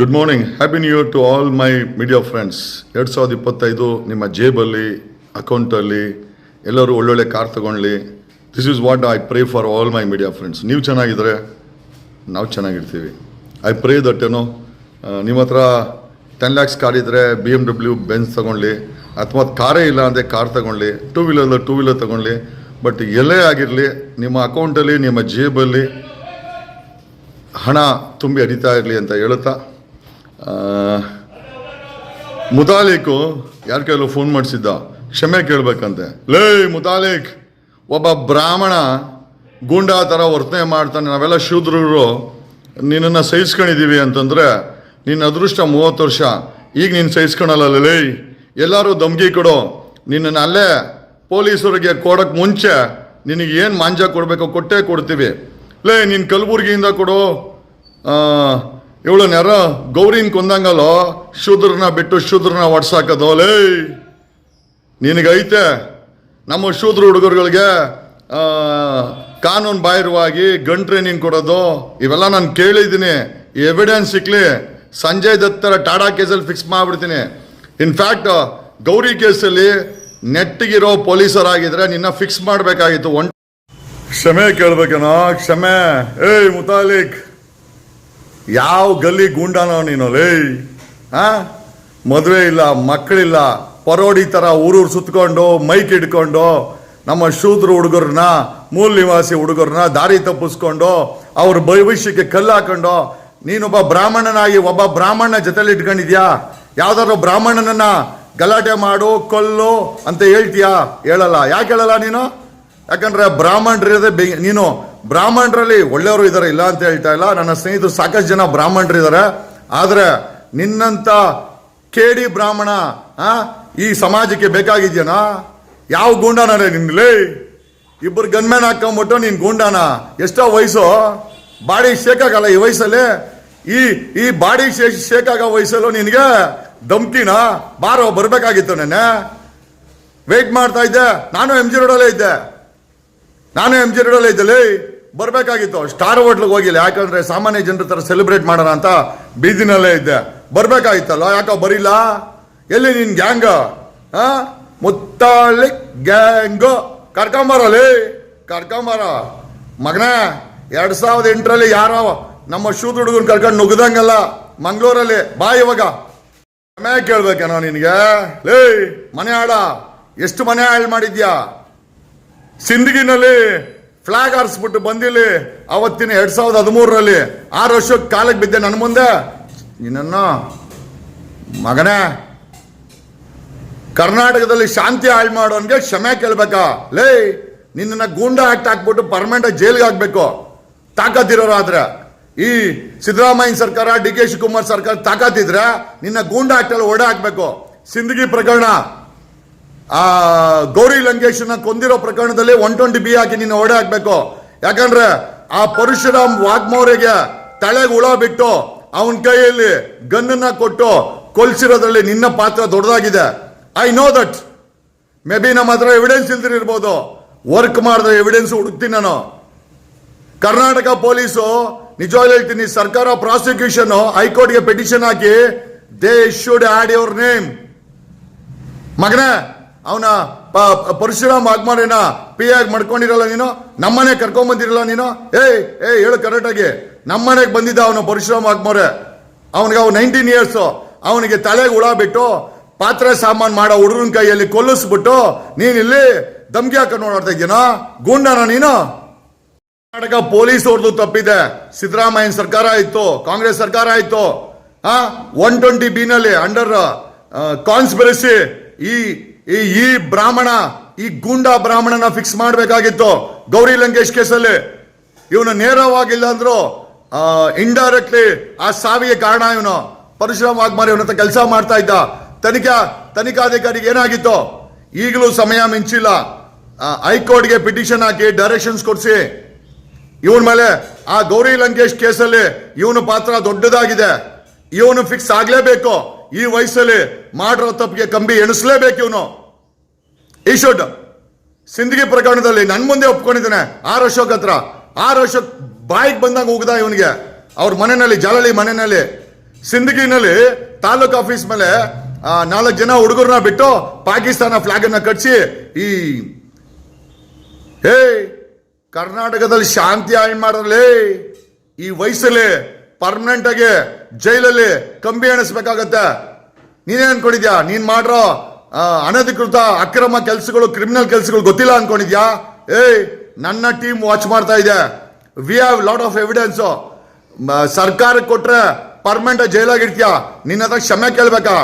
Good morning happy new year to all my media friends ಎರಡು ಸಾವಿರದ ಇಪ್ಪತ್ತೈದು ನಿಮ್ಮ ಜೇಬಲ್ಲಿ, ಅಕೌಂಟಲ್ಲಿ, ಎಲ್ಲರೂ ಒಳ್ಳೊಳ್ಳೆ ಕಾರ್ ತಗೊಳ್ಳಿ this is what I pray for all my media friends ನೀವು ಚೆನ್ನಾಗಿದ್ರೆ ನಾವು ಚೆನ್ನಾಗಿರ್ತೀವಿ. ಐ ಪ್ರೇ ದಟ್ ಏನೋ ನಿಮ್ಮ ಹತ್ರ ಟೆನ್ ಲ್ಯಾಕ್ಸ್ ಕಾರ್ ಇದ್ದರೆ ಬಿ ಎಂ ಡಬ್ಲ್ಯೂ ಬೆನ್ಸ್ ತೊಗೊಳ್ಳಿ ಅಥವಾ ಕಾರೇ ಇಲ್ಲ ಅಂದರೆ ಕಾರ್ ತಗೊಳ್ಳಿ ಟೂ ವೀಲರ್ ಟೂ ವೀಲರ್ ತೊಗೊಳ್ಳಿ ಬಟ್ ಎಲ್ಲೇ ಆಗಿರಲಿ, ನಿಮ್ಮ ಅಕೌಂಟಲ್ಲಿ, ನಿಮ್ಮ ಜೇಬಲ್ಲಿ ಹಣ ತುಂಬಿ ಹರಿತಾ ಇರಲಿ ಅಂತ ಹೇಳುತ್ತಾ ಮುತಾಲಿಕು, ಯಾರ ಕೈಲೂ ಫೋನ್ ಮಾಡಿಸಿದ್ದ? ಕ್ಷಮೆ ಕೇಳಬೇಕಂತೆ. ಲೇ, ಮುತಾಲಿಕ್, ಒಬ್ಬ ಬ್ರಾಹ್ಮಣ ಗೂಂಡ ಥರ ವರ್ತನೆ ಮಾಡ್ತಾನೆ. ನಾವೆಲ್ಲ ಶೂದ್ರರು. ನಿನ್ನನ್ನು ಸಹಿಸ್ಕೊಂಡಿದ್ದೀವಿ ಅಂತಂದರೆ ನಿನ್ನ ಅದೃಷ್ಟ ಮೂವತ್ತು ವರ್ಷ. ಈಗ ನೀನು ಸಹಿಸ್ಕೊಳಲ್ಲ ಲೇ. ಎಲ್ಲರೂ ದಮ್ಗಿ ಕೊಡು. ನಿನ್ನನ್ನು ಅಲ್ಲೇ ಪೊಲೀಸರಿಗೆ ಕೊಡೋಕ್ಕೆ ಮುಂಚೆ ನಿನಗೆ ಏನು ಮಾಂಜ ಕೊಡಬೇಕೋ ಕೊಟ್ಟೇ ಕೊಡ್ತೀವಿ. ಲೇ, ನೀನು ಕಲಬುರ್ಗಿಯಿಂದ ಕೊಡು. ಇವಳು ಯಾರ? ಗೌರಿನ ಕೊಂದಂಗಲ್ಲೋ? ಶೂದ್ರನ ಬಿಟ್ಟು ಶೂದ್ರನ ಹೊಡ್ಸಾಕದೋ ಲೇ! ನಿನಗೈತೆ, ನಮ್ಮ ಶೂದ್ರ ಹುಡುಗರುಗಳಿಗೆ ಕಾನೂನು ಬಾಹಿರವಾಗಿ ಗನ್ ಟ್ರೈನಿಂಗ್ ಕೊಡೋದು, ಇವೆಲ್ಲ ನಾನು ಕೇಳಿದ್ದೀನಿ. ಎವಿಡೆನ್ಸ್ ಸಿಕ್ಲಿ. ಸಂಜಯ್ ದತ್ತರ ಟಾಡಾ ಕೇಸಲ್ಲಿ ಫಿಕ್ಸ್ ಮಾಡಿಬಿಡ್ತೀನಿ. ಇನ್ಫ್ಯಾಕ್ಟ್ ಗೌರಿ ಕೇಸಲ್ಲಿ ನೆಟ್ಟಿಗಿರೋ ಪೊಲೀಸರಾಗಿದ್ರೆ ನಿನ್ನ ಫಿಕ್ಸ್ ಮಾಡಬೇಕಾಗಿತ್ತು. ಒನ್ ಕ್ಷಮೆ ಕೇಳ್ಬೇಕೇನೋ ಕ್ಷಮೆ. ಏಯ್, ಮುತಾಲಿಕ್! ಯಾವ ಗಲ್ಲಿ ಗುಂಡಾನೋ ನೀನು? ಲೇ ಹಾ ಮದುವೆ ಇಲ್ಲ, ಮಕ್ಕಳಿಲ್ಲ, ಪರೋಡಿ ಥರ ಊರೂರು ಸುತ್ಕೊಂಡು, ಮೈಕ್ ಹಿಡ್ಕೊಂಡು, ನಮ್ಮ ಶೂದ್ರ ಹುಡುಗರನ್ನ ಮೂಲ ನಿವಾಸಿ ಹುಡುಗರನ್ನ ದಾರಿ ತಪ್ಪಿಸ್ಕೊಂಡು, ಅವ್ರ ಭವಿಷ್ಯಕ್ಕೆ ಕಲ್ಲು ಹಾಕೊಂಡು, ನೀನೊಬ್ಬ ಬ್ರಾಹ್ಮಣನಾಗಿ ಒಬ್ಬ ಬ್ರಾಹ್ಮಣ ಜೊತೆಲಿ ಇಟ್ಕೊಂಡಿದ್ಯಾ? ಯಾವ್ದಾದ್ರು ಬ್ರಾಹ್ಮಣನನ್ನ ಗಲಾಟೆ ಮಾಡು, ಕೊಲ್ಲು ಅಂತ ಹೇಳ್ತೀಯಾ? ಹೇಳಲ್ಲ. ಯಾಕೆ ಹೇಳಲ್ಲ ನೀನು? ಯಾಕಂದ್ರೆ ಬ್ರಾಹ್ಮಣರಿರೋದೇ ಬೆ ನೀನು ಬ್ರಾಹ್ಮಣರಲ್ಲಿ ಒಳ್ಳೆಯವರು ಇದ್ದಾರೆ ಇಲ್ಲ ಅಂತ ಹೇಳ್ತಾ ಇಲ್ಲ. ನನ್ನ ಸ್ನೇಹಿತರು ಸಾಕಷ್ಟು ಜನ ಬ್ರಾಹ್ಮಣರಿದ್ದಾರೆ ಆದರೆ ನಿನ್ನಂತ ಕೇಡಿ ಬ್ರಾಹ್ಮಣ ಈ ಸಮಾಜಕ್ಕೆ ಬೇಕಾಗಿದ್ಯನಾ? ಯಾವ ಗೂಂಡಾನೇ ನಿನ್ಲಿ ಇಬ್ಬರು ಗನ್ಮ್ಯಾನ್ ಹಾಕೊಂಬಿಟ್ಟು ನೀನು ಗೂಂಡಾನ. ಎಷ್ಟೋ ವಯಸ್ಸು. ಬಾಡಿ ಶೇಕ್ ಆಗಲ್ಲ ಈ ವಯಸ್ಸಲ್ಲಿ. ಈ ಈ ಬಾಡಿ ಶೇಕ್ ಆಗೋ ವಯಸ್ಸಲ್ಲೂ ನಿನಗೆ ಧಮ್ಕಿನ? ಬಾರೋ, ಬರಬೇಕಾಗಿತ್ತು ನೆನ್ನೆ. ವೇಟ್ ಮಾಡ್ತಾ ಇದ್ದೆ. ನಾನು ಎಂ ಜಿ ರೋಡಲ್ಲೇ ಇದ್ದೆ. ನಾನು ಎಂ ಜಿ ರೋಡಲ್ಲೇ ಇದ್ದಲ್ಲಿ ಬರಬೇಕಾಗಿತ್ತು. ಸ್ಟಾರ್ ಹೋಟ್ಲಿಗೆ ಹೋಗಿಲ್ಲ. ಯಾಕಂದ್ರೆ ಸಾಮಾನ್ಯ ಜನರ ಥರ ಸೆಲೆಬ್ರೇಟ್ ಮಾಡೋಣ ಅಂತ ಬೀದಿನಲ್ಲೇ ಇದ್ದೆ. ಬರಬೇಕಾಗಿತ್ತಲ್ಲ? ಯಾಕೋ ಬರಿಲ್ಲ? ಎಲ್ಲಿ ನಿನ್ ಗ್ಯಾಂಗ್ ಮುತ್ತಾಳಿ ಗ್ಯಾಂಗ್ ಕರ್ಕೊಂಬರಲ್ಲಿ ಕರ್ಕೊಂಬರ. ಮಗನೇ, ಎರಡು ಸಾವಿರದ ಎಂಟರಲ್ಲಿ ಯಾರೋ ನಮ್ಮ ಶೂದ್ ಹುಡುಗನ್ ಕರ್ಕೊಂಡು ನುಗ್ದಂಗಲ್ಲ ಮಂಗಳೂರಲ್ಲಿ ಬಾ ಇವಾಗ. ಕೇಳ್ಬೇಕೇನೋ ನಿನಗೆ? ಲೇ, ಮನೆ ಆಡ. ಎಷ್ಟು ಮನೆ ಆಳ್ ಮಾಡಿದ್ಯಾ? ಸಿಂದಗಿನಲ್ಲಿ ಫ್ಲಾಗ್ ಹಾರಿಸ್ಬಿಟ್ಟು ಬಂದಿಲ್ಲಿ ಅವತ್ತಿನ ಎರಡ್ ಸಾವಿರದ ಹದಿಮೂರರಲ್ಲಿ ಆರು ವರ್ಷಕ್ಕೆ ಕಾಲಕ್ಕೆ ಬಿದ್ದೆ ನನ್ನ ಮುಂದೆ. ನಿನ್ನನ್ನು ಮಗನೇ, ಕರ್ನಾಟಕದಲ್ಲಿ ಶಾಂತಿ ಹಾಳು ಮಾಡೋನ್ಗೆ ಕ್ಷಮೆ ಕೇಳ್ಬೇಕಾ? ಲೇ ನಿನ್ನ ಗೂಂಡ ಆಕ್ಟ್ ಹಾಕ್ಬಿಟ್ಟು ಪರ್ಮನೆಂಟ್ ಜೈಲ್ಗೆ ಹಾಕ್ಬೇಕು. ತಾಕತ್ತಿರೋರಾದ್ರೆ, ಈ ಸಿದ್ದರಾಮಯ್ಯ ಸರ್ಕಾರ, ಡಿ ಕೆ ಶಿವಕುಮಾರ್ ಸರ್ಕಾರ ತಾಕತ್ತಿದ್ರೆ ನಿನ್ನ ಗೂಂಡ ಆಕ್ಟ್ ಅಲ್ಲಿ ಓಡ ಹಾಕ್ಬೇಕು ಸಿಂದಗಿ ಪ್ರಕರಣ. ಆ ಗೌರಿ ಲಂಕೇಶನ ಕೊಂದಿರೋ ಪ್ರಕರಣದಲ್ಲಿ ಒನ್ ಟ್ವೆಂಟಿ ಬಿ ಹಾಕಿ ನೀನು ಓಡೆ ಹಾಕ್ಬೇಕು. ಯಾಕಂದ್ರೆ ಆ ಪರಶುರಾಮ್ ವಾಗ್ಮೋರೆಗೆ ತಲೆಗೆ ಹುಳ ಬಿಟ್ಟು ಅವನ ಕೈಯಲ್ಲಿ ಗನ್ನನ್ನ ಕೊಟ್ಟು ಕೊಲ್ಸಿರೋದ್ರಲ್ಲಿ ನಿನ್ನ ಪಾತ್ರ ದೊಡ್ಡದಾಗಿದೆ. I know that maybe ನಮ್ಮ ಹತ್ರ ಎವಿಡೆನ್ಸ್ ಇಲ್ದಿರ್ಬೋದು ವರ್ಕ್ ಮಾಡಿದ್ರೆ ಎವಿಡೆನ್ಸ್ ಹುಡುಕ್ತೀನಿ ನಾನು. ಕರ್ನಾಟಕ ಪೊಲೀಸು ನಿಜವಾಗ್ಲೂ ಹೇಳ್ತೀನಿ, ಸರ್ಕಾರ ಪ್ರಾಸಿಕ್ಯೂಷನ್ ಹೈಕೋರ್ಟ್ಗೆ petition hockey they should add your name ಮಗನೇ ಅವನ ಪರಶುರಾಮ್ ಆಗ್ಮಾರೇನ ಪಿ ಆಗಿ ಮಾಡ್ಕೊಂಡಿರಲ್ಲ ನೀನು? ನಮ್ಮನೆ ಕರ್ಕೊಂಡ್ ಬಂದಿರಲ್ಲ ನೀನು? ಏಯ್ ಏಯ್, ಹೇಳು ಕರೆಕ್ಟಾಗಿ ನಮ್ಮನೆಗೆ ಬಂದಿದ್ದ ಅವನು ಪರಶುರಾಮ್ ಆಗ್ಮಾರೆ ಅವನಿಗೆ ಅವ್ನು ನೈನ್ಟೀನ್ ಇಯರ್ಸ್ ಅವನಿಗೆ ತಲೆಗೆ ಹುಳ ಬಿಟ್ಟು ಪಾತ್ರೆ ಸಾಮಾನು ಮಾಡೋ ಹುಡುಗನ ಕೈಯಲ್ಲಿ ಕೊಲ್ಲಿಸ್ಬಿಟ್ಟು ನೀನಿಲ್ಲಿ ದಮ್ಗೆ ಹಾಕೊಂಡು ನೋಡ್ತಾ ಇದೀನ ಗೂಂಡನ ನೀನು? ಕರ್ನಾಟಕ ಪೊಲೀಸ್ ಅವ್ರದ್ದು ತಪ್ಪಿದೆ. ಸಿದ್ದರಾಮಯ್ಯನ ಸರ್ಕಾರ ಆಯ್ತು, ಕಾಂಗ್ರೆಸ್ ಸರ್ಕಾರ ಆಯ್ತು. ಆ ಒನ್ ಟ್ವೆಂಟಿ ಬಿನಲ್ಲಿ ಅಂಡರ್ ಕಾನ್ಸ್ಪಿರಸಿ ಈ ಈ ಈ ಬ್ರಾಹ್ಮಣ, ಈ ಗೂಂಡಾ ಬ್ರಾಹ್ಮಣನ ಫಿಕ್ಸ್ ಮಾಡಬೇಕಾಗಿತ್ತು ಗೌರಿ ಲಂಕೇಶ್ ಕೇಸಲ್ಲಿ. ಇವನು ನೇರವಾಗಿಲ್ಲ ಅಂದ್ರು ಇಂಡೈರೆಕ್ಟ್ಲಿ ಆ ಸಾವಿಗೆ ಕಾರಣ ಇವನು. ಪರಶುರಾಮ್ ವಾಗ್ಮಾರಿ ಇವನ ಕೆಲಸ ಮಾಡ್ತಾ ಇದ್ದ. ತನಿಖಾ, ತನಿಖಾಧಿಕಾರಿಗೆ ಏನಾಗಿತ್ತು? ಈಗಲೂ ಸಮಯ ಮಿಂಚಿಲ್ಲ. ಹೈಕೋರ್ಟ್ಗೆ ಪಿಟಿಷನ್ ಹಾಕಿ ಡೈರೆಕ್ಷನ್ಸ್ ಕೊಡಿಸಿ. ಇವನ ಮೇಲೆ ಆ ಗೌರಿ ಲಂಕೇಶ್ ಕೇಸಲ್ಲಿ ಇವನ ಪಾತ್ರ ದೊಡ್ಡದಾಗಿದೆ. ಇವನು ಫಿಕ್ಸ್ ಆಗಲೇಬೇಕು. ಈ ವಯಸ್ಸಲ್ಲಿ ಮಾಡಿರೋ ತಪ್ಪಿಗೆ ಕಂಬಿ ಎಣಿಸ್ಲೇಬೇಕು ಇವನು. ಈ ಶುಡ್ ಸಿಂದಗಿ ಪ್ರಕರಣದಲ್ಲಿ ನನ್ನ ಮುಂದೆ ಒಪ್ಕೊಂಡಿದ್ದಾನೆ. ಆರ್ ಅಶೋಕ್ ಹತ್ರ. ಆರ್ ಅಶೋಕ್ ಬಾಯಿಗೆ ಬಂದಾಗ ಹೋಗ್ದ ಇವನಿಗೆ. ಅವ್ರ ಮನೆಯಲ್ಲಿ ಜಾಲಳಿ ಮನೆಯಲ್ಲಿ, ಸಿಂದಗಿನಲ್ಲಿ, ತಾಲೂಕ್ ಆಫೀಸ್ ಮೇಲೆ ನಾಲ್ಕು ಜನ ಹುಡುಗರನ್ನ ಬಿಟ್ಟು ಪಾಕಿಸ್ತಾನ ಫ್ಲಾಗ್ ಅನ್ನ ಕಟ್ಸಿ ಈ, ಹೇ, ಕರ್ನಾಟಕದಲ್ಲಿ ಶಾಂತಿ ಹಾಳು ಮಾಡಲಿ ಈ ವಯಸ್ಸಲ್ಲಿ ಪರ್ಮನೆಂಟ್ ಆಗಿ ಜೈಲಲ್ಲಿ ಕಂಬಿ ಎಣಿಸ್ಬೇಕಾಗತ್ತೆ. ನೀನೇ ಅನ್ಕೊಂಡಿದ್ಯಾ? ನೀನು ಮಾಡ್ರೋ ಅನಧಿಕೃತ ಅಕ್ರಮ ಕೆಲಸಗಳು ಕ್ರಿಮಿನಲ್ ಕೆಲಸಗಳು ಗೊತ್ತಿಲ್ಲ ಅನ್ಕೊಂಡಿದ್ಯಾ? ಏಯ್, ನನ್ನ ಟೀಮ್ ವಾಚ್ ಮಾಡ್ತಾ ಇದೆ. We have lot of evidence ಸರ್ಕಾರಕ್ಕೆ ಕೊಟ್ರೆ ಪರ್ಮನೆಂಟ್ ಜೈಲಾಗಿರ್ತೀಯ ನಿನ್ನ ಹತ್ರ ಕ್ಷಮೆ ಕೇಳ್ಬೇಕಾ?